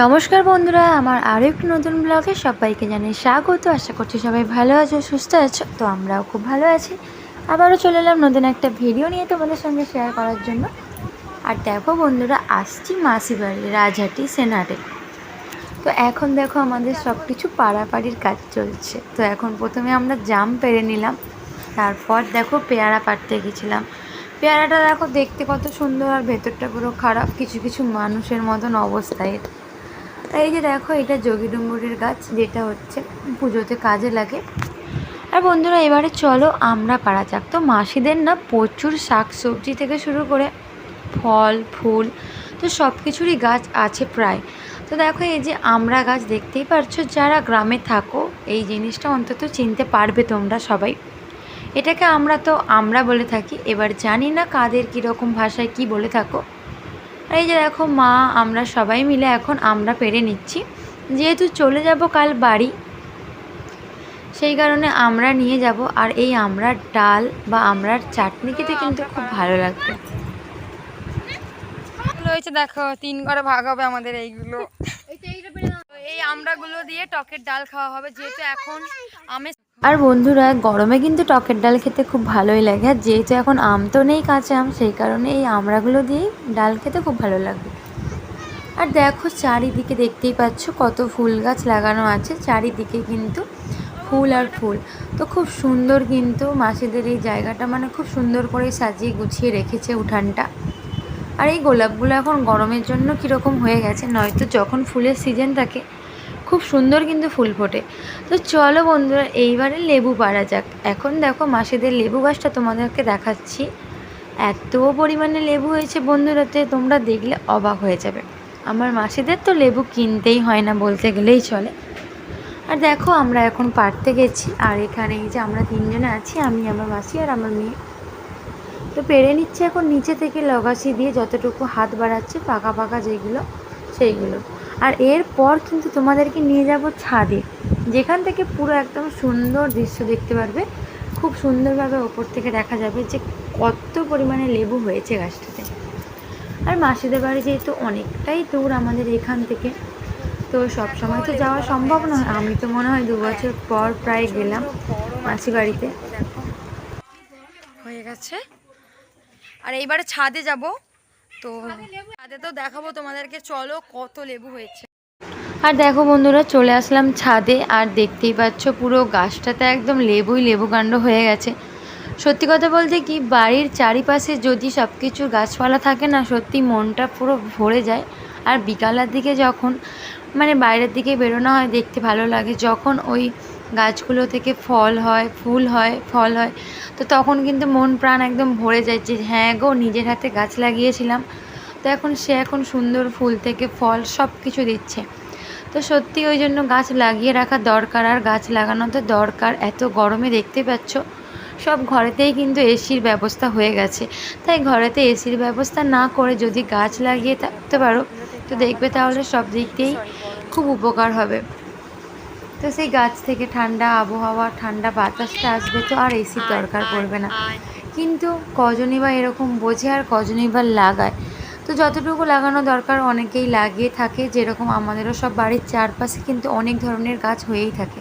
নমস্কার বন্ধুরা, আমার আরও একটি নতুন ব্লগে সবাইকে জানাই স্বাগত। আশা করছি সবাই ভালো আছো, সুস্থ আছো, তো আমরাও খুব ভালো আছি। আবারও চলে এলাম নতুন একটা ভিডিও নিয়ে তোমাদের সঙ্গে শেয়ার করার জন্য। আর দেখো বন্ধুরা, আসছি মাসি বাড়ি রাজহাটি, সেনাটে। তো এখন দেখো আমাদের সব কিছু পাড়াপাড়ির কাজ চলছে। তো এখন প্রথমে আমরা জাম পেরে নিলাম, তারপর দেখো পেয়ারা পাড়তে গেছিলাম। পেয়ারাটা দেখো দেখতে কত সুন্দর আর ভেতরটা পুরো খারাপ, কিছু কিছু মানুষের মতন অবস্থায় এই যে দেখো, এটা যোগীডুম্বুরের গাছ, যেটা হচ্ছে পুজোতে কাজে লাগে। আর বন্ধুরা, এবারে চলো আমরা পাড়া যাক। তো মাসিদের না প্রচুর শাক সবজি থেকে শুরু করে ফল, ফুল, তো সব কিছুরই গাছ আছে প্রায়। তো দেখো, এই যে আমরা গাছ দেখতেই পারছ, যারা গ্রামে থাকো, এই জিনিসটা অন্তত চিনতে পারবে তোমরা সবাই। এটাকে আমরা তো আমরা বলে থাকি। এবার জানি না কাদের কীরকম ভাষায় কি বলে থাকো। আর এই যে দেখো মা আমরা সবাই মিলে এখন আমরা পেরে নিচ্ছি। যেহেতু চলে যাব কাল বাড়ি সেই কারণে আমরা নিয়ে যাব। আর এই আমরার ডাল বা আমরার চাটনি খেতে কিন্তু খুব ভালো লাগবে। হয়েছে দেখো তিন করে ভাগ হবে আমাদের এইগুলো। তো এই আমড়াগুলো দিয়ে টকের ডাল খাওয়া হবে। যেহেতু এখন আমের আর বন্ধুরা, গরমে কিন্তু টকের ডাল খেতে খুব ভালোই লাগে। আর যেহেতু এখন আম তো নেই কাঁচা আম, সেই কারণে এই আমড়াগুলো দিয়েই ডাল খেতে খুব ভালো লাগবে আর দেখো, চারিদিকে দেখতেই পাচ্ছ কত ফুল গাছ লাগানো আছে। চারিদিকে কিন্তু ফুল আর ফুল। তো খুব সুন্দর কিন্তু মাসিদের এই জায়গাটা মানে খুব সুন্দর করে সাজিয়ে গুছিয়ে রেখেছে উঠানটা। আর এই গোলাপগুলো এখন গরমের জন্য কীরকম হয়ে গেছে, নয়তো যখন ফুলের সিজন থাকে খুব সুন্দর কিন্তু ফুল ফোটে। তো চলো বন্ধুরা, এইবারে লেবু পাড়া যাক। এখন দেখো মাসিদের লেবু গাছটা তোমাদেরকে দেখাচ্ছি। এত পরিমাণে লেবু হয়েছে বন্ধুরাতে তোমরা দেখলে অবাক হয়ে যাবে। আমার মাসিদের তো লেবু কিনতেই হয় না বলতে গেলেই চলে। আর দেখো আমরা এখন পাড়তে গেছি, আর এখানে এই যে আমরা তিনজনে আছি, আমি, আমার মাসি আর আমার মেয়ে। তো পেরে নিচ্ছে এখন নিচে থেকে লগাছি দিয়ে যতটুকু হাত বাড়াচ্ছে পাকা পাকা যেগুলো, সেইগুলো। আর এরপর কিন্তু তোমাদেরকে নিয়ে যাব ছাদে। যেখান থেকে পুরো একদম সুন্দর দৃশ্য দেখতে পারবে। খুব সুন্দরভাবে ওপর থেকে দেখা যাবে যে কত পরিমাণে লেবু হয়েছে গাছটাতে। আর মাসিদের বাড়ি যেহেতু অনেকটাই দূর আমাদের এখান থেকে, তো সব সময় তো যাওয়া সম্ভব নয়। আমি তো মনে হয় দু বছর পর প্রায় গেলাম মাসি বাড়িতে। হয়ে গেছে। আর এইবারে ছাদে যাব। তো ছাদে তো দেখাবো তোমাদেরকে, চলো কত লেবু হয়েছে। আর দেখো বন্ধুরা, চলে আসলাম ছাদে, আর দেখতেই পাচ্ছ পুরো গাছটাতে একদম লেবুই লেবু কাণ্ড হয়ে গেছে। সত্যি কথা বলতে কি, বাড়ির চারিপাশে যদি সব কিছু গাছপালা থাকে না, সত্যি মনটা পুরো ভরে যায়। আর বিকালের দিকে যখন মানে বাইরের দিকে বেরোনো হয়, দেখতে ভালো লাগে। যখন ওই গাছগুলো থেকে ফল হয়, ফুল হয়, ফল হয়। তো তখন কিন্তু মন প্রাণ একদম ভরে যায় যে হ্যাঁ গো, নিজের হাতে গাছ লাগিয়েছিলাম। তো এখন সে এখন সুন্দর ফুল থেকে ফল সব কিছু দিচ্ছে। তো সত্যি ওই জন্য গাছ লাগিয়ে রাখা দরকার, আর গাছ লাগানো তো দরকার। এত গরমে দেখতে পাচ্ছ, সব ঘরেতেই কিন্তু এসির ব্যবস্থা হয়ে গেছে। তাই ঘরেতে এসির ব্যবস্থা না করে যদি গাছ লাগিয়ে থাকতে পারো, তো দেখবে তাহলে সব দিক দিয়েই খুব উপকার হবে। তো সেই গাছ থেকে ঠান্ডা আবহাওয়া, ঠান্ডা বাতাসটা আসবে তো আর এসির দরকার পড়বে না। কিন্তু কজনই বা এরকম বোঝে আর কজনই বা লাগায়। তো যতটুকু লাগানো দরকার অনেকেই লাগিয়ে থাকে, যেরকম আমাদেরও সব বাড়ির চারপাশে কিন্তু অনেক ধরনের গাছ হয়েই থাকে।